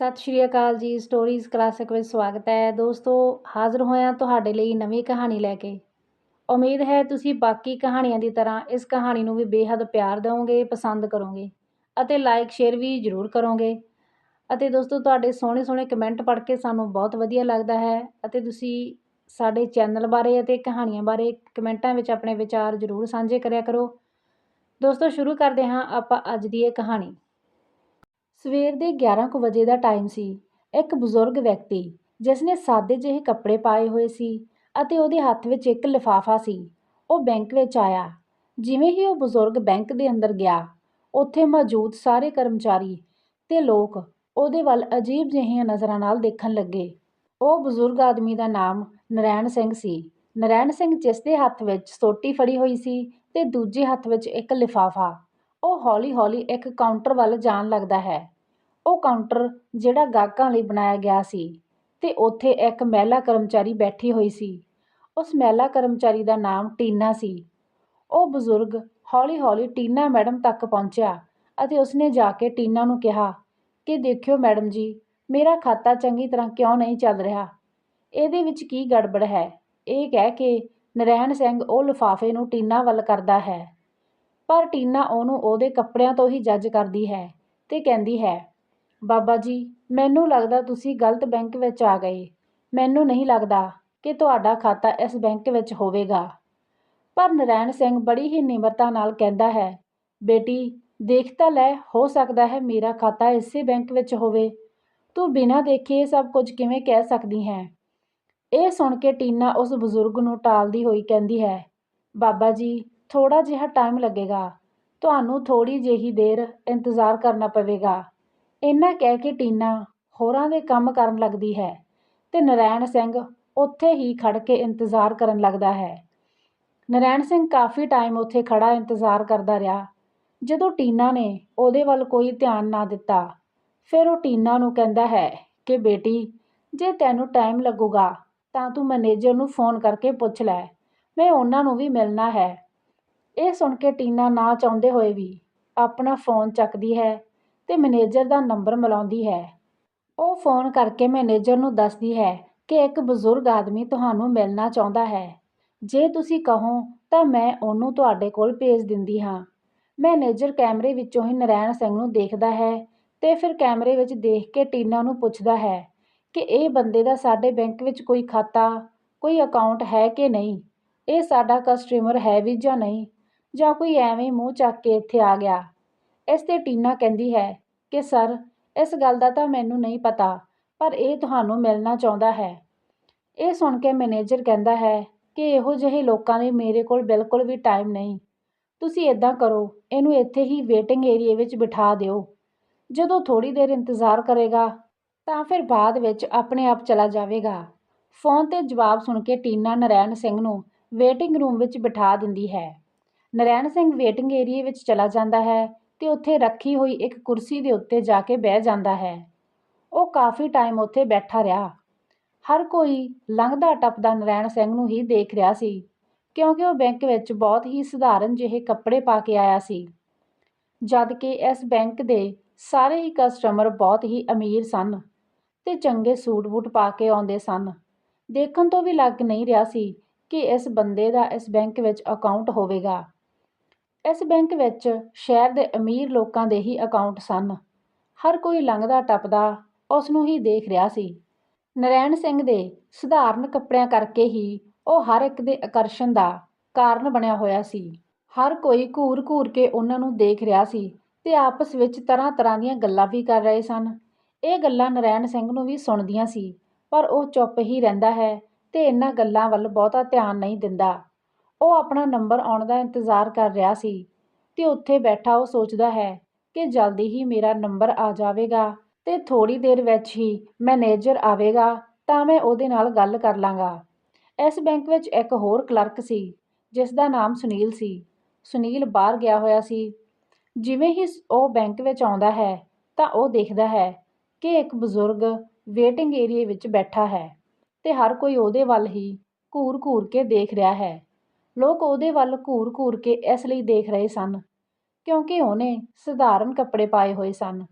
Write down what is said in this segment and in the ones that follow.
ਸਤਿ ਸ਼੍ਰੀ ਅਕਾਲ ਜੀ stories classic ਵਿੱਚ ਸਵਾਗਤ ਹੈ। ਦੋਸਤੋ, ਹਾਜ਼ਰ ਹੋਇਆ ਤੁਹਾਡੇ ਲਈ ਨਵੀਂ ਕਹਾਣੀ ਲੈ ਕੇ। ਉਮੀਦ ਹੈ ਤੁਸੀਂ ਬਾਕੀ ਕਹਾਣੀਆਂ ਦੀ ਤਰ੍ਹਾਂ ਇਸ ਕਹਾਣੀ ਨੂੰ ਵੀ ਬੇਹੱਦ ਪਿਆਰ ਦਿਓਗੇ, ਪਸੰਦ ਕਰੋਗੇ ਅਤੇ ਲਾਈਕ ਸ਼ੇਅਰ ਵੀ ਜ਼ਰੂਰ ਕਰੋਗੇ। ਅਤੇ ਦੋਸਤੋ, ਤੁਹਾਡੇ ਸੋਹਣੇ ਸੋਹਣੇ ਕਮੈਂਟ ਪੜ੍ਹ ਕੇ ਸਾਨੂੰ ਬਹੁਤ ਵਧੀਆ ਲੱਗਦਾ ਹੈ ਅਤੇ ਤੁਸੀਂ ਸਾਡੇ ਚੈਨਲ ਬਾਰੇ ਅਤੇ ਕਹਾਣੀਆਂ ਬਾਰੇ ਕਮੈਂਟਾਂ ਵਿੱਚ ਆਪਣੇ ਵਿਚਾਰ ਜ਼ਰੂਰ ਸਾਂਝੇ ਕਰਿਆ ਕਰੋ। ਦੋਸਤੋ, ਸ਼ੁਰੂ ਕਰਦੇ ਹਾਂ ਆਪਾਂ ਅੱਜ ਦੀ ਇਹ ਕਹਾਣੀ। ਸਵੇਰ ਦੇ 11 ਕੁ ਵਜੇ ਦਾ ਟਾਈਮ ਸੀ। ਇੱਕ ਬਜ਼ੁਰਗ ਵਿਅਕਤੀ ਜਿਸ ਨੇ ਸਾਦੇ ਜਿਹੇ ਕੱਪੜੇ ਪਾਏ ਹੋਏ ਸੀ ਅਤੇ ਉਹਦੇ ਹੱਥ ਵਿੱਚ ਇੱਕ ਲਿਫਾਫਾ ਸੀ, ਉਹ ਬੈਂਕ ਵਿੱਚ ਆਇਆ। ਜਿਵੇਂ ਹੀ ਉਹ ਬਜ਼ੁਰਗ ਬੈਂਕ ਦੇ ਅੰਦਰ ਗਿਆ, ਉੱਥੇ ਮੌਜੂਦ ਸਾਰੇ ਕਰਮਚਾਰੀ ਤੇ ਲੋਕ ਉਹਦੇ ਵੱਲ ਅਜੀਬ ਜਿਹੀਆਂ ਨਜ਼ਰਾਂ ਨਾਲ ਦੇਖਣ ਲੱਗੇ। ਉਹ ਬਜ਼ੁਰਗ ਆਦਮੀ ਦਾ ਨਾਮ ਨਰੈਣ ਸਿੰਘ ਸੀ। ਨਰੈਣ ਸਿੰਘ ਜਿਸ ਦੇ ਹੱਥ ਵਿੱਚ ਸੋਟੀ ਫੜੀ ਹੋਈ ਸੀ ਤੇ ਦੂਜੇ ਹੱਥ ਵਿੱਚ ਇੱਕ ਲਿਫਾਫਾ। ਉਹ ਹੌਲੀ-ਹੌਲੀ ਇੱਕ ਕਾਊਂਟਰ ਵੱਲ ਜਾਣ ਲੱਗਦਾ ਹੈ। ਉਹ ਕਾਊਂਟਰ ਜਿਹੜਾ ਗਾਹਕਾਂ ਲਈ ਬਣਾਇਆ ਗਿਆ ਸੀ ਤੇ ਉੱਥੇ ਇੱਕ ਮਹਿਲਾ ਕਰਮਚਾਰੀ ਬੈਠੀ ਹੋਈ ਸੀ। ਉਸ ਮਹਿਲਾ ਕਰਮਚਾਰੀ ਦਾ ਨਾਮ ਟੀਨਾ ਸੀ। ਉਹ ਬਜ਼ੁਰਗ ਹੌਲੀ-ਹੌਲੀ ਟੀਨਾ ਮੈਡਮ ਤੱਕ ਪਹੁੰਚਿਆ ਅਤੇ ਉਸਨੇ ਜਾ ਕੇ ਟੀਨਾ ਨੂੰ ਕਿਹਾ ਕਿ ਦੇਖਿਓ ਮੈਡਮ ਜੀ, ਮੇਰਾ ਖਾਤਾ ਚੰਗੀ ਤਰ੍ਹਾਂ ਕਿਉਂ ਨਹੀਂ ਚੱਲ ਰਿਹਾ? ਇਹਦੇ ਵਿੱਚ ਕੀ ਗੜਬੜ ਹੈ? ਇਹ ਕਹਿ ਕੇ ਨਰੈਣ ਸਿੰਘ ਉਹ ਲਿਫਾਫੇ ਨੂੰ ਟੀਨਾ ਵੱਲ ਕਰਦਾ ਹੈ। ਪਰ ਟੀਨਾ ਉਹਨੂੰ ਉਹਦੇ ਕੱਪੜਿਆਂ ਤੋਂ ਹੀ ਜੱਜ ਕਰਦੀ ਹੈ ਤੇ ਕਹਿੰਦੀ ਹੈ ਬਾਬਾ ਜੀ, ਮੈਨੂੰ ਲੱਗਦਾ ਤੁਸੀਂ ਗਲਤ ਬੈਂਕ ਵਿੱਚ ਆ ਗਏ। ਮੈਨੂੰ ਨਹੀਂ ਲੱਗਦਾ ਕਿ ਤੁਹਾਡਾ ਖਾਤਾ ਇਸ ਬੈਂਕ ਵਿੱਚ ਹੋਵੇਗਾ। ਪਰ ਨਰੈਣ ਸਿੰਘ ਬੜੀ ਹੀ ਨਿਮਰਤਾ ਨਾਲ ਕਹਿੰਦਾ ਹੈ, ਬੇਟੀ, ਦੇਖ ਤਾਂ ਲੈ, ਹੋ ਸਕਦਾ ਹੈ ਮੇਰਾ ਖਾਤਾ ਇਸੇ ਬੈਂਕ ਵਿੱਚ ਹੋਵੇ। ਤੂੰ ਬਿਨਾਂ ਦੇਖੇ ਇਹ ਸਭ ਕੁਝ ਕਿਵੇਂ ਕਹਿ ਸਕਦੀ ਹੈ? ਇਹ ਸੁਣ ਕੇ ਟੀਨਾ ਉਸ ਬਜ਼ੁਰਗ ਨੂੰ ਟਾਲਦੀ ਹੋਈ ਕਹਿੰਦੀ ਹੈ, ਬਾਬਾ ਜੀ ਥੋੜਾ ਜਿਹਾ ਟਾਈਮ ਲੱਗੇਗਾ। ਤੁਹਾਨੂੰ ਥੋੜੀ ਜਿਹੀ ਦੇਰ ਇੰਤਜ਼ਾਰ ਕਰਨਾ ਪਵੇਗਾ। ਇੰਨਾ ਕਹਿ ਕੇ ਟੀਨਾ ਹੋਰਾਂ ਦੇ ਕੰਮ ਕਰਨ ਲੱਗਦੀ ਹੈ ਤੇ ਨਰੈਣ ਸਿੰਘ ਉੱਥੇ ਹੀ ਖੜ ਕੇ ਇੰਤਜ਼ਾਰ ਕਰਨ ਲੱਗਦਾ ਹੈ। ਨਰੈਣ ਸਿੰਘ ਕਾਫੀ ਟਾਈਮ ਉੱਥੇ ਖੜਾ ਇੰਤਜ਼ਾਰ ਕਰਦਾ ਰਿਹਾ। ਜਦੋਂ ਟੀਨਾ ਨੇ ਉਹਦੇ ਵੱਲ ਕੋਈ ਧਿਆਨ ਨਾ ਦਿੱਤਾ, ਫਿਰ ਉਹ ਟੀਨਾ ਨੂੰ ਕਹਿੰਦਾ ਹੈ ਕਿ ਬੇਟੀ, ਜੇ ਤੈਨੂੰ ਟਾਈਮ ਲੱਗੂਗਾ ਤਾਂ ਤੂੰ ਮੈਨੇਜਰ ਨੂੰ ਫੋਨ ਕਰਕੇ ਪੁੱਛ ਲੈ, ਮੈਂ ਉਹਨਾਂ ਨੂੰ ਵੀ ਮਿਲਣਾ ਹੈ। ਇਹ ਸੁਣ ਕੇ ਟੀਨਾ ਨਾ ਚਾਹੁੰਦੇ ਹੋਏ ਵੀ ਆਪਣਾ ਫੋਨ ਚੱਕਦੀ ਹੈ ਤੇ ਮੈਨੇਜਰ ਦਾ ਨੰਬਰ ਮਿਲਾਉਂਦੀ ਹੈ। ਉਹ ਫੋਨ ਕਰਕੇ ਮੈਨੇਜਰ ਨੂੰ ਦੱਸਦੀ ਹੈ ਕਿ ਇੱਕ ਬਜ਼ੁਰਗ ਆਦਮੀ ਤੁਹਾਨੂੰ ਮਿਲਣਾ ਚਾਹੁੰਦਾ ਹੈ। ਜੇ ਤੁਸੀਂ ਕਹੋ, ਤਾਂ ਮੈਂ ਉਹਨੂੰ ਤੁਹਾਡੇ ਕੋਲ ਭੇਜ ਦਿੰਦੀ ਹਾਂ। ਮੈਨੇਜਰ ਕੈਮਰੇ ਵਿੱਚੋਂ ਹੀ ਨਰੈਣ ਸਿੰਘ ਨੂੰ ਦੇਖਦਾ ਹੈ ਤੇ ਫਿਰ ਕੈਮਰੇ ਵਿੱਚ ਦੇਖ ਕੇ ਟੀਨਾ ਨੂੰ ਪੁੱਛਦਾ ਹੈ ਕਿ ਇਹ ਬੰਦੇ ਦਾ ਸਾਡੇ ਬੈਂਕ ਵਿੱਚ ਕੋਈ ਖਾਤਾ, ਕੋਈ ਅਕਾਊਂਟ ਹੈ ਕਿ ਨਹੀਂ? ਇਹ ਸਾਡਾ ਕਸਟਮਰ ਹੈ ਵੀ ਜਾਂ ਨਹੀਂ? ਜਾਂ ਕੋਈ ਐਵੇਂ ਮੂੰਹ ਚੱਕ ਕੇ ਇੱਥੇ ਆ ਗਿਆ? ਇਸ ਤੇ ਟੀਨਾ ਕਹਿੰਦੀ ਹੈ ਕਿ, ਸਰ, ਇਸ ਗੱਲ ਦਾ ਤਾਂ ਮੈਨੂੰ ਨਹੀਂ ਪਤਾ, ਪਰ ਇਹ ਤੁਹਾਨੂੰ ਮਿਲਣਾ ਚਾਹੁੰਦਾ ਹੈ। ਇਹ ਸੁਣ ਕੇ ਮੈਨੇਜਰ ਕਹਿੰਦਾ ਹੈ ਕਿ ਇਹੋ ਜਿਹੇ ਲੋਕਾਂ ਲਈ ਮੇਰੇ ਕੋਲ ਬਿਲਕੁਲ ਵੀ ਟਾਈਮ ਨਹੀਂ। ਤੁਸੀਂ ਇਦਾਂ ਕਰੋ, ਇਹਨੂੰ ਇੱਥੇ ਹੀ ਵੇਟਿੰਗ ਏਰੀਆ ਵਿੱਚ ਬਿਠਾ ਦਿਓ। ਜਦੋਂ ਥੋੜੀ ਦੇਰ ਇੰਤਜ਼ਾਰ ਕਰੇਗਾ, ਤਾਂ ਫਿਰ ਬਾਅਦ ਵਿੱਚ ਆਪਣੇ ਆਪ ਚਲਾ ਜਾਵੇਗਾ। ਫੋਨ ਤੇ ਜਵਾਬ ਸੁਣ ਕੇ ਟੀਨਾ ਨਰੈਣ ਸਿੰਘ ਨੂੰ ਵੇਟਿੰਗ ਰੂਮ ਵਿੱਚ ਬਿਠਾ ਦਿੰਦੀ ਹੈ। ਨਰੈਣ ਸਿੰਘ ਵੇਟਿੰਗ ਏਰੀਆ ਵਿੱਚ ਚਲਾ ਜਾਂਦਾ ਹੈ। ਤੇ ਉੱਥੇ ਰੱਖੀ ਹੋਈ ਇੱਕ ਕੁਰਸੀ ਦੇ ਉੱਤੇ ਜਾ ਕੇ ਬਹਿ ਜਾਂਦਾ ਹੈ। ਉਹ ਕਾਫੀ ਟਾਈਮ ਉੱਥੇ ਬੈਠਾ ਰਿਹਾ। ਹਰ ਕੋਈ ਲੰਘਦਾ ਟੱਪਦਾ ਨਰੈਣ ਸਿੰਘ ਨੂੰ ਹੀ ਦੇਖ ਰਿਹਾ ਸੀ, ਕਿਉਂਕਿ ਉਹ ਬੈਂਕ ਵਿੱਚ ਬਹੁਤ ਹੀ ਸਧਾਰਨ ਜਿਹੇ ਕੱਪੜੇ ਪਾ ਕੇ ਆਇਆ ਸੀ। ਜਦ ਕਿ ਇਸ ਬੈਂਕ ਦੇ ਸਾਰੇ ਹੀ ਕਸਟਮਰ ਬਹੁਤ ਹੀ ਅਮੀਰ ਸਨ ਤੇ ਚੰਗੇ ਸੂਟ-ਬੂਟ ਪਾ ਕੇ ਆਉਂਦੇ ਸਨ। ਦੇਖਣ ਤੋਂ ਵੀ ਲੱਗ ਨਹੀਂ ਰਿਹਾ ਸੀ ਕਿ ਇਸ ਬੰਦੇ ਦਾ ਇਸ ਬੈਂਕ ਵਿੱਚ ਅਕਾਊਂਟ ਹੋਵੇਗਾ। ਇਸ ਬੈਂਕ ਵਿੱਚ ਸ਼ਹਿਰ ਦੇ ਅਮੀਰ ਲੋਕਾਂ ਦੇ ਹੀ ਅਕਾਊਂਟ ਸਨ। ਹਰ ਕੋਈ ਲੰਘਦਾ ਟੱਪਦਾ ਉਸ ਨੂੰ ਹੀ ਦੇਖ ਰਿਹਾ ਸੀ। ਨਰੈਣ ਸਿੰਘ ਦੇ ਸਧਾਰਨ ਕੱਪੜਿਆਂ ਕਰਕੇ ਹੀ ਉਹ ਹਰ ਇੱਕ ਦੇ ਆਕਰਸ਼ਣ ਦਾ ਕਾਰਨ ਬਣਿਆ ਹੋਇਆ ਸੀ। ਹਰ ਕੋਈ ਘੂਰ-ਘੂਰ ਕੇ ਉਹਨਾਂ ਨੂੰ ਦੇਖ ਰਿਹਾ ਸੀ ਤੇ ਆਪਸ ਵਿੱਚ ਤਰ੍ਹਾਂ-ਤਰ੍ਹਾਂ ਦੀਆਂ ਗੱਲਾਂ ਵੀ ਕਰ ਰਹੇ ਸਨ। ਇਹ ਗੱਲਾਂ ਨਰੈਣ ਸਿੰਘ ਨੂੰ ਵੀ ਸੁਣਦੀਆਂ ਸੀ, ਪਰ ਉਹ ਚੁੱਪ ਹੀ ਰਹਿੰਦਾ ਹੈ ਤੇ ਇਹਨਾਂ ਗੱਲਾਂ ਵੱਲ ਬਹੁਤਾ ਧਿਆਨ ਨਹੀਂ ਦਿੰਦਾ। ਉਹ ਆਪਣਾ ਨੰਬਰ ਆਉਣ ਦਾ ਇੰਤਜ਼ਾਰ ਕਰ ਰਿਹਾ ਸੀ ਤੇ ਉੱਥੇ ਬੈਠਾ ਉਹ ਸੋਚਦਾ ਹੈ ਕਿ ਜਲਦੀ ਹੀ ਮੇਰਾ ਨੰਬਰ ਆ ਜਾਵੇਗਾ ਤੇ ਥੋੜੀ ਦੇਰ ਵਿੱਚ ਹੀ ਮੈਨੇਜਰ ਆਵੇਗਾ ਤਾਂ ਮੈਂ ਉਹਦੇ ਨਾਲ ਗੱਲ ਕਰ ਲਾਂਗਾ। ਇਸ ਬੈਂਕ ਵਿੱਚ ਇੱਕ ਹੋਰ ਕਲਰਕ ਸੀ, ਜਿਸ ਦਾ ਨਾਮ ਸੁਨੀਲ ਸੀ। ਸੁਨੀਲ ਬਾਹਰ ਗਿਆ ਹੋਇਆ ਸੀ। ਜਿਵੇਂ ਹੀ ਉਹ ਬੈਂਕ ਵਿੱਚ ਆਉਂਦਾ ਹੈ ਤਾਂ ਉਹ ਦੇਖਦਾ ਹੈ ਕਿ ਇੱਕ ਬਜ਼ੁਰਗ ਵੇਟਿੰਗ ਏਰੀਆ ਵਿੱਚ ਬੈਠਾ ਹੈ ਤੇ ਹਰ ਕੋਈ ਉਹਦੇ ਵੱਲ ਹੀ ਘੂਰ-ਘੂਰ ਕੇ ਦੇਖ ਰਿਹਾ ਹੈ। ਲੋਕ ਉਹਦੇ ਵੱਲ ਘੂਰ-ਘੂਰ ਕੇ ਇਸ ਲਈ ਦੇਖ ਰਹੇ ਸਨ, ਕਿਉਂਕਿ ਉਹਨੇ ਸਧਾਰਨ ਕੱਪੜੇ ਪਾਏ ਹੋਏ ਸਨ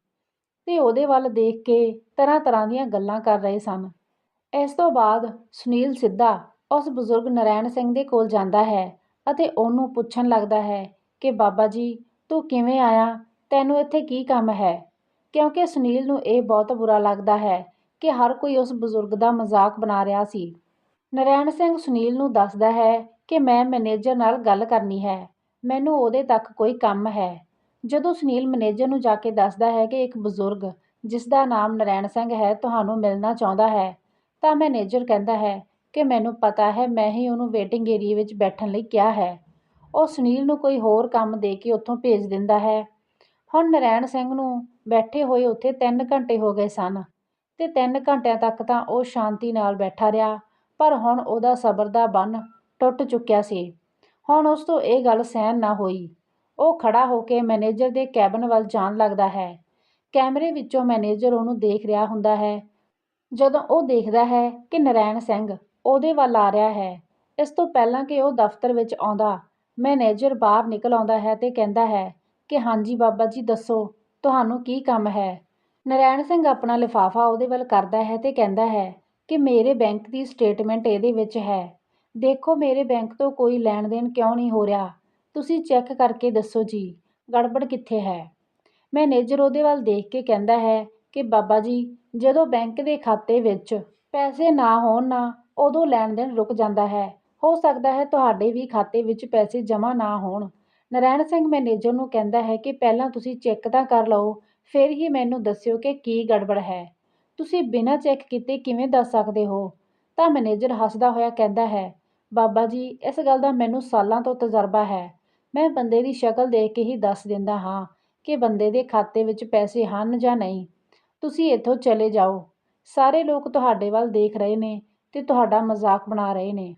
ਤੇ ਉਹਦੇ ਵੱਲ ਦੇਖ ਕੇ ਤਰ੍ਹਾਂ ਤਰ੍ਹਾਂ ਦੀਆਂ ਗੱਲਾਂ ਕਰ ਰਹੇ ਸਨ। ਇਸ ਤੋਂ ਬਾਅਦ ਸੁਨੀਲ ਸਿੱਧਾ ਉਸ ਬਜ਼ੁਰਗ ਨਰੈਣ ਸਿੰਘ ਦੇ ਕੋਲ ਜਾਂਦਾ ਹੈ ਅਤੇ ਉਹਨੂੰ ਪੁੱਛਣ ਲੱਗਦਾ ਹੈ ਕਿ, ਬਾਬਾ ਜੀ, ਤੂੰ ਕਿਵੇਂ ਆਇਆ? ਤੈਨੂੰ ਇੱਥੇ ਕੀ ਕੰਮ ਹੈ? ਕਿਉਂਕਿ ਸੁਨੀਲ ਨੂੰ ਇਹ ਬਹੁਤ ਬੁਰਾ ਲੱਗਦਾ ਹੈ ਕਿ ਹਰ ਕੋਈ ਉਸ ਬਜ਼ੁਰਗ ਦਾ ਮਜ਼ਾਕ ਬਣਾ ਰਿਹਾ ਸੀ। ਨਰੈਣ ਸਿੰਘ ਸੁਨੀਲ ਨੂੰ ਦੱਸਦਾ ਹੈ ਕਿ ਮੈਂ ਮੈਨੇਜਰ ਨਾਲ ਗੱਲ ਕਰਨੀ ਹੈ। ਮੈਨੂੰ ਉਹਦੇ ਤੱਕ ਕੋਈ ਕੰਮ ਹੈ। ਜਦੋਂ ਸੁਨੀਲ ਮੈਨੇਜਰ ਨੂੰ ਜਾ ਕੇ ਦੱਸਦਾ ਹੈ ਕਿ ਇੱਕ ਬਜ਼ੁਰਗ ਜਿਸ ਦਾ ਨਾਮ ਨਰੈਣ ਸਿੰਘ ਹੈ, ਤੁਹਾਨੂੰ ਮਿਲਣਾ ਚਾਹੁੰਦਾ ਹੈ, ਤਾਂ ਮੈਨੇਜਰ ਕਹਿੰਦਾ ਹੈ ਕਿ ਮੈਨੂੰ ਪਤਾ ਹੈ, ਮੈਂ ਹੀ ਉਹਨੂੰ ਵੇਟਿੰਗ ਏਰੀਆ ਵਿੱਚ ਬੈਠਣ ਲਈ ਕਿਹਾ ਹੈ। ਉਹ ਸੁਨੀਲ ਨੂੰ ਕੋਈ ਹੋਰ ਕੰਮ ਦੇ ਕੇ ਉੱਥੋਂ ਭੇਜ ਦਿੰਦਾ ਹੈ। ਹੁਣ ਨਰੈਣ ਸਿੰਘ ਨੂੰ ਬੈਠੇ ਹੋਏ ਉੱਥੇ 3 ਘੰਟੇ ਹੋ ਗਏ ਸਨ ਤੇ 3 ਘੰਟਿਆਂ ਤੱਕ ਤਾਂ ਉਹ ਸ਼ਾਂਤੀ ਨਾਲ ਬੈਠਾ ਰਿਹਾ, ਪਰ ਹੁਣ ਉਹਦਾ ਸਬਰ ਦਾ ਬੰਨ ਟੁੱਟ ਚੁੱਕਿਆ ਸੀ। ਹੁਣ ਉਸ ਤੋਂ ਇਹ ਗੱਲ ਸਹਿਨ ਨਾ ਹੋਈ। ਉਹ ਖੜਾ ਹੋ ਕੇ ਮੈਨੇਜਰ ਦੇ ਕੈਬਨ ਵੱਲ ਜਾਣ ਲੱਗਦਾ ਹੈ। ਕੈਮਰੇ ਵਿੱਚੋਂ ਮੈਨੇਜਰ ਉਹਨੂੰ ਦੇਖ ਰਿਹਾ ਹੁੰਦਾ ਹੈ। ਜਦੋਂ ਉਹ ਦੇਖਦਾ ਹੈ ਕਿ ਨਰੈਣ ਸਿੰਘ ਉਹਦੇ ਵੱਲ ਆ ਰਿਹਾ ਹੈ। ਇਸ ਤੋਂ ਪਹਿਲਾਂ ਕਿ ਉਹ ਦਫ਼ਤਰ ਵਿੱਚ ਆਉਂਦਾ, ਮੈਨੇਜਰ ਬਾਹਰ ਨਿਕਲ ਆਉਂਦਾ ਹੈ ਤੇ ਕਹਿੰਦਾ ਹੈ ਕਿ ਹਾਂਜੀ ਬਾਬਾ ਜੀ, ਦੱਸੋ, ਤੁਹਾਨੂੰ ਕੀ ਕੰਮ ਹੈ? ਨਰੈਣ ਸਿੰਘ ਆਪਣਾ ਲਿਫਾਫਾ ਉਹਦੇ ਵੱਲ ਕਰਦਾ ਹੈ ਤੇ ਕਹਿੰਦਾ ਹੈ ਕਿ ਮੇਰੇ ਬੈਂਕ ਦੀ ਸਟੇਟਮੈਂਟ ਇਹਦੇ ਵਿੱਚ ਹੈ। ਦੇਖੋ ਮੇਰੇ ਬੈਂਕ ਤੋਂ ਕੋਈ ਲੈਣ ਦੇਣ ਕਿਉਂ ਨਹੀਂ ਹੋ ਰਿਹਾ? ਤੁਸੀਂ ਚੈੱਕ ਕਰਕੇ ਦੱਸੋ ਜੀ, ਗੜਬੜ ਕਿੱਥੇ ਹੈ? ਮੈਨੇਜਰ ਉਹਦੇ ਵੱਲ ਦੇਖ ਕੇ ਕਹਿੰਦਾ ਹੈ ਕਿ ਬਾਬਾ ਜੀ, ਜਦੋਂ ਬੈਂਕ ਦੇ ਖਾਤੇ ਵਿੱਚ ਪੈਸੇ ਨਾ ਹੋਣ ਨਾ, ਉਦੋਂ ਲੈਣ ਦੇਣ ਰੁਕ ਜਾਂਦਾ ਹੈ। ਹੋ ਸਕਦਾ ਹੈ ਤੁਹਾਡੇ ਵੀ ਖਾਤੇ ਵਿੱਚ ਪੈਸੇ ਜਮ੍ਹਾਂ ਨਾ ਹੋਣ। ਨਰੈਣ ਸਿੰਘ ਮੈਨੇਜਰ ਨੂੰ ਕਹਿੰਦਾ ਹੈ ਕਿ ਪਹਿਲਾਂ ਤੁਸੀਂ ਚੈੱਕ ਤਾਂ ਕਰ ਲਓ, ਫਿਰ ਹੀ ਮੈਨੂੰ ਦੱਸਿਓ ਕਿ ਕੀ ਗੜਬੜ ਹੈ। ਤੁਸੀਂ ਬਿਨਾਂ ਚੈੱਕ ਕੀਤੇ ਕਿਵੇਂ ਦੱਸ ਸਕਦੇ ਹੋ? ਤਾਂ ਮੈਨੇਜਰ ਹੱਸਦਾ ਹੋਇਆ ਕਹਿੰਦਾ ਹੈ ਬਾਬਾ ਜੀ, ਇਸ ਗੱਲ ਦਾ ਮੈਨੂੰ ਸਾਲਾਂ ਤੋਂ ਤਜਰਬਾ ਹੈ। ਮੈਂ ਬੰਦੇ ਦੀ ਸ਼ਕਲ ਦੇਖ ਕੇ ਹੀ ਦੱਸ ਦਿੰਦਾ ਹਾਂ ਕਿ ਬੰਦੇ ਦੇ ਖਾਤੇ ਵਿੱਚ ਪੈਸੇ ਹਨ ਜਾਂ ਨਹੀਂ। ਤੁਸੀਂ ਇੱਥੋਂ ਚਲੇ ਜਾਓ। ਸਾਰੇ ਲੋਕ ਤੁਹਾਡੇ ਵੱਲ ਦੇਖ ਰਹੇ ਨੇ ਤੇ ਤੁਹਾਡਾ ਮਜ਼ਾਕ ਬਣਾ ਰਹੇ ਨੇ।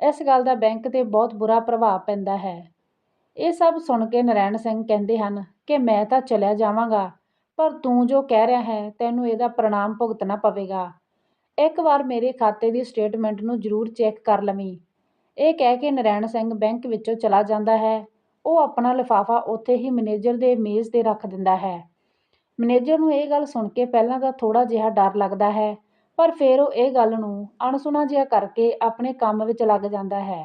ਇਸ ਗੱਲ ਦਾ ਬੈਂਕ 'ਤੇ ਬਹੁਤ ਬੁਰਾ ਪ੍ਰਭਾਵ ਪੈਂਦਾ ਹੈ। ਇਹ ਸਭ ਸੁਣ ਕੇ ਨਰੈਣ ਸਿੰਘ ਕਹਿੰਦੇ ਹਨ ਕਿ ਮੈਂ ਤਾਂ ਚਲਿਆ ਜਾਵਾਂਗਾ, ਪਰ ਤੂੰ ਜੋ ਕਹਿ ਰਿਹਾ ਹੈ, ਤੈਨੂੰ ਇਹਦਾ ਪ੍ਰਣਾਮ ਭੁਗਤਣਾ ਪਵੇਗਾ। ਇੱਕ ਵਾਰ ਮੇਰੇ ਖਾਤੇ ਦੀ ਸਟੇਟਮੈਂਟ ਨੂੰ ਜ਼ਰੂਰ ਚੈੱਕ ਕਰ ਲਵੀਂ। ਇਹ ਕਹਿ ਕੇ ਨਰੈਣ ਸਿੰਘ ਬੈਂਕ ਵਿੱਚੋਂ ਚਲਾ ਜਾਂਦਾ ਹੈ। ਉਹ ਆਪਣਾ ਲਿਫਾਫਾ ਉੱਥੇ ਹੀ ਮੈਨੇਜਰ ਦੇ ਮੇਜ਼ 'ਤੇ ਰੱਖ ਦਿੰਦਾ ਹੈ। ਮੈਨੇਜਰ ਨੂੰ ਇਹ ਗੱਲ ਸੁਣ ਕੇ ਪਹਿਲਾਂ ਤਾਂ ਥੋੜਾ ਜਿਹਾ ਡਰ ਲੱਗਦਾ ਹੈ, ਪਰ ਫਿਰ ਉਹ ਇਹ ਗੱਲ ਨੂੰ ਅਣਸੁਣਾ ਜਿਹਾ ਕਰਕੇ ਆਪਣੇ ਕੰਮ ਵਿੱਚ ਲੱਗ ਜਾਂਦਾ ਹੈ।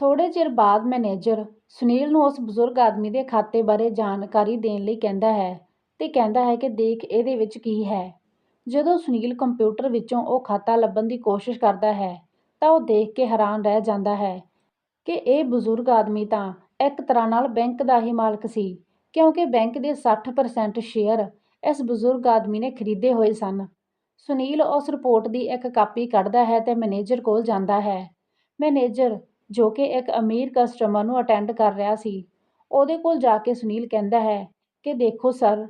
ਥੋੜੇ ਚਿਰ ਬਾਅਦ ਮੈਨੇਜਰ ਸੁਨੀਲ ਨੂੰ ਉਸ ਬਜ਼ੁਰਗ ਆਦਮੀ ਦੇ ਖਾਤੇ ਬਾਰੇ ਜਾਣਕਾਰੀ ਦੇਣ ਲਈ ਕਹਿੰਦਾ ਹੈ ਤੇ ਕਹਿੰਦਾ ਹੈ ਕਿ ਦੇਖ ਇਹਦੇ ਵਿੱਚ ਕੀ ਹੈ। ਜਦੋਂ ਸੁਨੀਲ ਕੰਪਿਊਟਰ ਵਿੱਚੋਂ ਉਹ ਖਾਤਾ ਲੱਭਣ ਦੀ ਕੋਸ਼ਿਸ਼ ਕਰਦਾ ਹੈ, ਤਾਂ ਉਹ ਦੇਖ ਕੇ ਹੈਰਾਨ ਰਹਿ ਜਾਂਦਾ ਹੈ ਕਿ ਇਹ ਬਜ਼ੁਰਗ ਆਦਮੀ ਤਾਂ ਇੱਕ ਤਰ੍ਹਾਂ ਨਾਲ ਬੈਂਕ ਦਾ ਹੀ ਮਾਲਕ ਸੀ, ਕਿਉਂਕਿ ਬੈਂਕ ਦੇ 60% ਸ਼ੇਅਰ ਇਸ ਬਜ਼ੁਰਗ ਆਦਮੀ ਨੇ ਖਰੀਦੇ ਹੋਏ ਸਨ। ਸੁਨੀਲ ਉਸ ਰਿਪੋਰਟ ਦੀ ਇੱਕ ਕਾਪੀ ਕੱਢਦਾ ਹੈ ਤੇ ਮੈਨੇਜਰ ਕੋਲ ਜਾਂਦਾ ਹੈ। ਮੈਨੇਜਰ, ਜੋ ਕਿ ਇੱਕ ਅਮੀਰ ਕਸਟਮਰ ਨੂੰ ਅਟੈਂਡ ਕਰ ਰਿਹਾ ਸੀ, ਉਹਦੇ ਕੋਲ ਜਾ ਕੇ ਸੁਨੀਲ ਕਹਿੰਦਾ ਹੈ ਕਿ ਦੇਖੋ ਸਰ,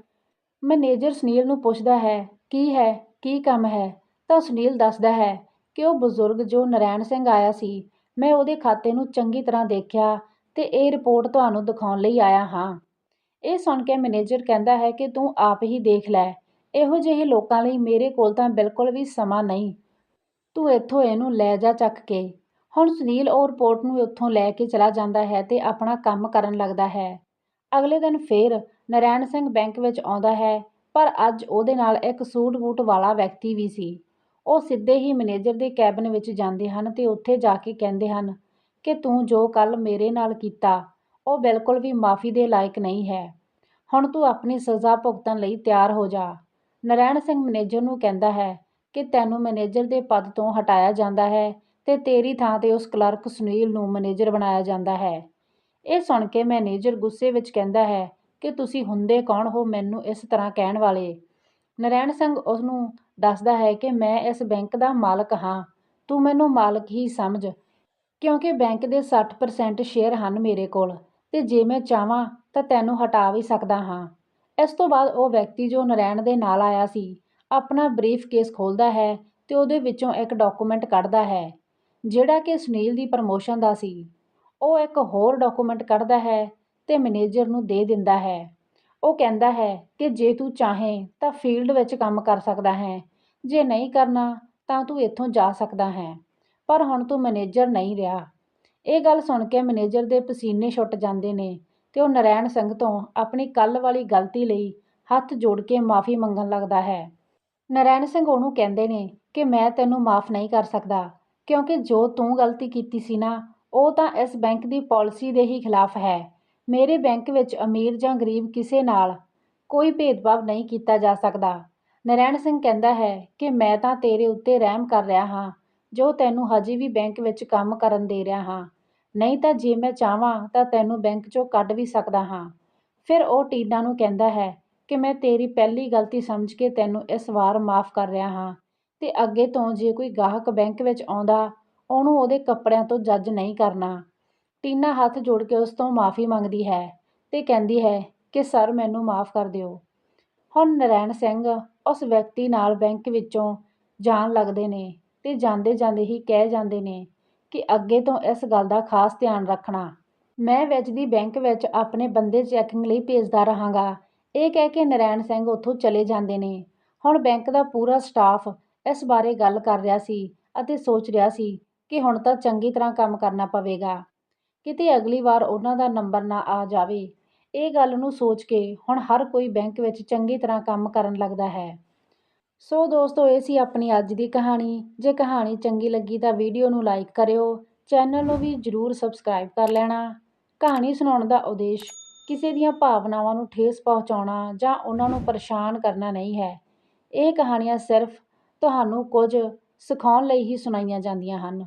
ਮੈਨੇਜਰ ਸੁਨੀਲ ਨੂੰ ਪੁੱਛਦਾ ਹੈ ਕੀ ਹੈ? ਕੀ ਕੰਮ ਹੈ? ਤਾਂ ਸੁਨੀਲ ਦੱਸਦਾ ਹੈ ਕਿ ਉਹ ਬਜ਼ੁਰਗ ਜੋ ਨਰੈਣ ਸਿੰਘ ਆਇਆ ਸੀ, ਮੈਂ ਉਹਦੇ ਖਾਤੇ ਨੂੰ ਚੰਗੀ ਤਰ੍ਹਾਂ ਦੇਖਿਆ ਤੇ ਇਹ ਰਿਪੋਰਟ ਤੁਹਾਨੂੰ ਦਿਖਾਉਣ ਲਈ ਆਇਆ ਹਾਂ। ਇਹ ਸੁਣ ਕੇ ਮੈਨੇਜਰ ਕਹਿੰਦਾ ਹੈ ਕਿ ਤੂੰ ਆਪ ਹੀ ਦੇਖ ਲੈ। ਇਹੋ ਜਿਹੇ ਲੋਕਾਂ ਲਈ ਮੇਰੇ ਕੋਲ ਤਾਂ ਬਿਲਕੁਲ ਵੀ ਸਮਾਂ ਨਹੀਂ। ਤੂੰ ਇੱਥੋਂ ਇਹਨੂੰ ਲੈ ਜਾ ਚੱਕ ਕੇ। ਹੁਣ ਸੁਨੀਲ ਉਹ ਰਿਪੋਰਟ ਨੂੰ ਉੱਥੋਂ ਲੈ ਕੇ ਚਲਾ ਜਾਂਦਾ ਹੈ ਤੇ ਆਪਣਾ ਕੰਮ ਕਰਨ ਲੱਗਦਾ ਹੈ। ਅਗਲੇ ਦਿਨ ਫੇਰ ਨਰੈਣ ਸਿੰਘ ਬੈਂਕ ਵਿੱਚ ਆਉਂਦਾ ਹੈ ਪਰ ਅੱਜ ਉਹਦੇ ਨਾਲ ਇੱਕ ਸੂਟ ਬੂਟ ਵਾਲਾ ਵਿਅਕਤੀ ਵੀ ਸੀ। ਉਹ ਸਿੱਧੇ ਹੀ ਮੈਨੇਜਰ ਦੇ ਕੈਬਨ ਵਿੱਚ ਜਾਂਦੇ ਹਨ ਤੇ ਉੱਥੇ ਜਾ ਕੇ ਕਹਿੰਦੇ ਹਨ ਕਿ ਤੂੰ ਜੋ ਕੱਲ ਮੇਰੇ ਨਾਲ ਕੀਤਾ, ਉਹ ਬਿਲਕੁਲ ਵੀ ਮਾਫੀ ਦੇ ਲਾਇਕ ਨਹੀਂ ਹੈ। ਹੁਣ ਤੂੰ ਆਪਣੀ ਸਜ਼ਾ ਭੁਗਤਣ ਲਈ ਤਿਆਰ ਹੋ ਜਾ। ਨਰੈਣ ਸਿੰਘ ਮੈਨੇਜਰ ਨੂੰ ਕਹਿੰਦਾ ਹੈ ਕਿ ਤੈਨੂੰ ਮੈਨੇਜਰ ਦੇ ਪਦ ਤੋਂ ਹਟਾਇਆ ਜਾਂਦਾ ਹੈ ਤੇ ਤੇਰੀ ਥਾਂ ਤੇ ਉਸ ਕਲਰਕ ਸੁਨੀਲ ਨੂੰ ਮੈਨੇਜਰ ਬਣਾਇਆ ਜਾਂਦਾ ਹੈ। ਇਹ ਸੁਣ ਕੇ ਮੈਨੇਜਰ ਗੁੱਸੇ ਵਿੱਚ ਕਹਿੰਦਾ ਹੈ ਕਿ ਤੁਸੀਂ ਹੁੰਦੇ ਕੌਣ ਹੋ ਮੈਨੂੰ ਇਸ ਤਰ੍ਹਾਂ ਕਹਿਣ ਵਾਲੇ? ਨਰੈਣ ਸਿੰਘ ਉਸ ਨੂੰ ਦੱਸਦਾ ਹੈ ਕਿ ਮੈਂ ਇਸ ਬੈਂਕ ਦਾ ਮਾਲਕ ਹਾਂ। ਤੂੰ ਮੈਨੂੰ ਮਾਲਕ ਹੀ ਸਮਝ, ਕਿਉਂਕਿ ਬੈਂਕ ਦੇ 60% ਸ਼ੇਅਰ ਹਨ ਮੇਰੇ ਕੋਲ, ਤੇ ਜੇ ਮੈਂ ਚਾਹਾਂ ਤਾਂ ਤੈਨੂੰ ਹਟਾ ਵੀ ਸਕਦਾ ਹਾਂ। ਇਸ ਤੋਂ ਬਾਅਦ ਉਹ ਵਿਅਕਤੀ ਜੋ ਨਰੈਣ ਦੇ ਨਾਲ ਆਇਆ ਸੀ, ਆਪਣਾ ਬਰੀਫ ਕੇਸ ਖੋਲਦਾ ਹੈ ਤੇ ਉਹਦੇ ਵਿੱਚੋਂ ਇੱਕ ਡਾਕੂਮੈਂਟ ਕੱਢਦਾ ਹੈ, ਜਿਹੜਾ ਕਿ ਸੁਨੀਲ ਦੀ ਪ੍ਰਮੋਸ਼ਨ ਦਾ ਸੀ। ਉਹ ਇੱਕ ਹੋਰ ਡਾਕੂਮੈਂਟ ਕੱਢਦਾ ਹੈ ਤੇ ਮੈਨੇਜਰ ਨੂੰ ਦੇ ਦਿੰਦਾ ਹੈ। ਉਹ ਕਹਿੰਦਾ ਹੈ ਕਿ ਜੇ ਤੂੰ ਚਾਹੇ ਤਾਂ ਫੀਲਡ ਵਿੱਚ ਕੰਮ ਕਰ ਸਕਦਾ ਹੈ। ਜੇ ਨਹੀਂ ਕਰਨਾ ਤਾਂ ਤੂੰ ਇੱਥੋਂ ਜਾ ਸਕਦਾ ਹੈ। ਪਰ ਹੁਣ ਤੂੰ ਮੈਨੇਜਰ ਨਹੀਂ ਰਿਹਾ। ਇਹ ਗੱਲ ਸੁਣ ਕੇ ਮੈਨੇਜਰ ਦੇ ਪਸੀਨੇ ਛੁੱਟ ਜਾਂਦੇ ਨੇ ਤੇ ਉਹ ਨਰੈਣ ਸਿੰਘ ਤੋਂ ਆਪਣੀ ਕੱਲ ਵਾਲੀ ਗਲਤੀ ਲਈ ਹੱਥ ਜੋੜ ਕੇ ਮਾਫ਼ੀ ਮੰਗਣ ਲੱਗਦਾ ਹੈ। ਨਰੈਣ ਸਿੰਘ ਉਹਨੂੰ ਕਹਿੰਦੇ ਨੇ ਕਿ ਮੈਂ ਤੈਨੂੰ ਮਾਫ਼ ਨਹੀਂ ਕਰ ਸਕਦਾ, ਕਿਉਂਕਿ ਜੋ ਤੂੰ ਗਲਤੀ ਕੀਤੀ ਸੀ ਨਾ, ਉਹ ਤਾਂ ਇਸ ਬੈਂਕ ਦੀ ਪਾਲਿਸੀ ਦੇ ਹੀ ਖਿਲਾਫ ਹੈ। ਮੇਰੇ ਬੈਂਕ ਵਿੱਚ ਅਮੀਰ ਜਾਂ ਗਰੀਬ ਕਿਸੇ ਨਾਲ ਕੋਈ ਭੇਦਭਾਵ ਨਹੀਂ ਕੀਤਾ ਜਾ ਸਕਦਾ। ਨਰੈਣ ਸਿੰਘ ਕਹਿੰਦਾ ਹੈ ਕਿ ਮੈਂ ਤਾਂ ਤੇਰੇ ਉੱਤੇ ਰਹਿਮ ਕਰ ਰਿਹਾ ਹਾਂ, ਜੋ ਤੈਨੂੰ ਹਜੇ ਵੀ ਬੈਂਕ ਵਿੱਚ ਕੰਮ ਕਰਨ ਦੇ ਰਿਹਾ ਹਾਂ। ਨਹੀਂ ਤਾਂ ਜੇ ਮੈਂ ਚਾਹਾਂ ਤਾਂ ਤੈਨੂੰ ਬੈਂਕ 'ਚੋਂ ਕੱਢ ਵੀ ਸਕਦਾ ਹਾਂ। ਫਿਰ ਉਹ ਟੀਨਾ ਨੂੰ ਕਹਿੰਦਾ ਹੈ ਕਿ ਮੈਂ ਤੇਰੀ ਪਹਿਲੀ ਗਲਤੀ ਸਮਝ ਕੇ ਤੈਨੂੰ ਇਸ ਵਾਰ ਮਾਫ਼ ਕਰ ਰਿਹਾ ਹਾਂ ਤੇ ਅੱਗੇ ਤੋਂ ਜੇ ਕੋਈ ਗਾਹਕ ਬੈਂਕ ਵਿੱਚ ਆਉਂਦਾ, ਉਹਨੂੰ ਉਹਦੇ ਕੱਪੜਿਆਂ ਤੋਂ ਜੱਜ ਨਹੀਂ ਕਰਨਾ। ਟੀਨਾ ਹੱਥ ਜੋੜ ਕੇ ਉਸ ਤੋਂ ਮਾਫ਼ੀ ਮੰਗਦੀ ਹੈ ਅਤੇ ਕਹਿੰਦੀ ਹੈ ਕਿ ਸਰ ਮੈਨੂੰ ਮਾਫ਼ ਕਰ ਦਿਓ। ਹੁਣ ਨਰੈਣ ਸਿੰਘ ਉਸ ਵਿਅਕਤੀ ਨਾਲ ਬੈਂਕ ਵਿੱਚੋਂ ਜਾਣ ਲੱਗਦੇ ਨੇ ਅਤੇ ਜਾਂਦੇ ਜਾਂਦੇ ਹੀ ਕਹਿ ਜਾਂਦੇ ਨੇ ਕਿ ਅੱਗੇ ਤੋਂ ਇਸ ਗੱਲ ਦਾ ਖਾਸ ਧਿਆਨ ਰੱਖਣਾ। ਮੈਂ ਵਿੱਚ ਦੀ ਬੈਂਕ ਵਿੱਚ ਆਪਣੇ ਬੰਦੇ ਚੈਕਿੰਗ ਲਈ ਭੇਜਦਾ ਰਹਾਂਗਾ। ਇਹ ਕਹਿ ਕੇ ਨਰੈਣ ਸਿੰਘ ਉੱਥੋਂ ਚਲੇ ਜਾਂਦੇ ਨੇ। ਹੁਣ ਬੈਂਕ ਦਾ ਪੂਰਾ ਸਟਾਫ ਇਸ ਬਾਰੇ ਗੱਲ ਕਰ ਰਿਹਾ ਸੀ ਅਤੇ ਸੋਚ ਰਿਹਾ ਸੀ ਕਿ ਹੁਣ ਤਾਂ ਚੰਗੀ ਤਰ੍ਹਾਂ ਕੰਮ ਕਰਨਾ ਪਵੇਗਾ। ਕਿਤੇ ਅਗਲੀ ਵਾਰ ਉਹਨਾਂ ਦਾ ਨੰਬਰ ਨਾ ਆ ਜਾਵੇ। ਇਹ ਗੱਲ ਨੂੰ ਸੋਚ ਕੇ ਹੁਣ ਹਰ ਕੋਈ ਬੈਂਕ ਵਿੱਚ ਚੰਗੀ ਤਰ੍ਹਾਂ ਕੰਮ ਕਰਨ ਲੱਗਦਾ ਹੈ। ਸੋ ਦੋਸਤੋ, ਇਹ ਸੀ ਆਪਣੀ ਅੱਜ ਦੀ ਕਹਾਣੀ। ਜੇ ਕਹਾਣੀ ਚੰਗੀ ਲੱਗੀ ਤਾਂ ਵੀਡੀਓ ਨੂੰ ਲਾਈਕ ਕਰਿਓ, ਚੈਨਲ ਨੂੰ ਵੀ ਜਰੂਰ ਸਬਸਕ੍ਰਾਈਬ ਕਰ ਲੈਣਾ। ਕਹਾਣੀ ਸੁਣਾਉਣ ਦਾ ਉਦੇਸ਼ ਕਿਸੇ ਦੀਆਂ ਭਾਵਨਾਵਾਂ ਨੂੰ ਠੇਸ ਪਹੁੰਚਾਉਣਾ ਜਾਂ ਉਹਨਾਂ ਨੂੰ ਪਰੇਸ਼ਾਨ ਕਰਨਾ ਨਹੀਂ ਹੈ। ਇਹ ਕਹਾਣੀਆਂ ਸਿਰਫ ਤੁਹਾਨੂੰ ਕੁਝ ਸਿਖਾਉਣ ਲਈ ਹੀ ਸੁਣਾਈਆਂ ਜਾਂਦੀਆਂ ਹਨ।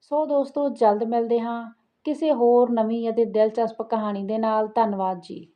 ਸੋ ਦੋਸਤੋ, ਜਲਦ ਮਿਲਦੇ ਹਾਂ। ਕਿਸੇ ਹੋਰ ਨਵੀਂ ਅਤੇ ਦਿਲਚਸਪ ਕਹਾਣੀ ਦੇ ਨਾਲ ਧੰਨਵਾਦ ਜੀ।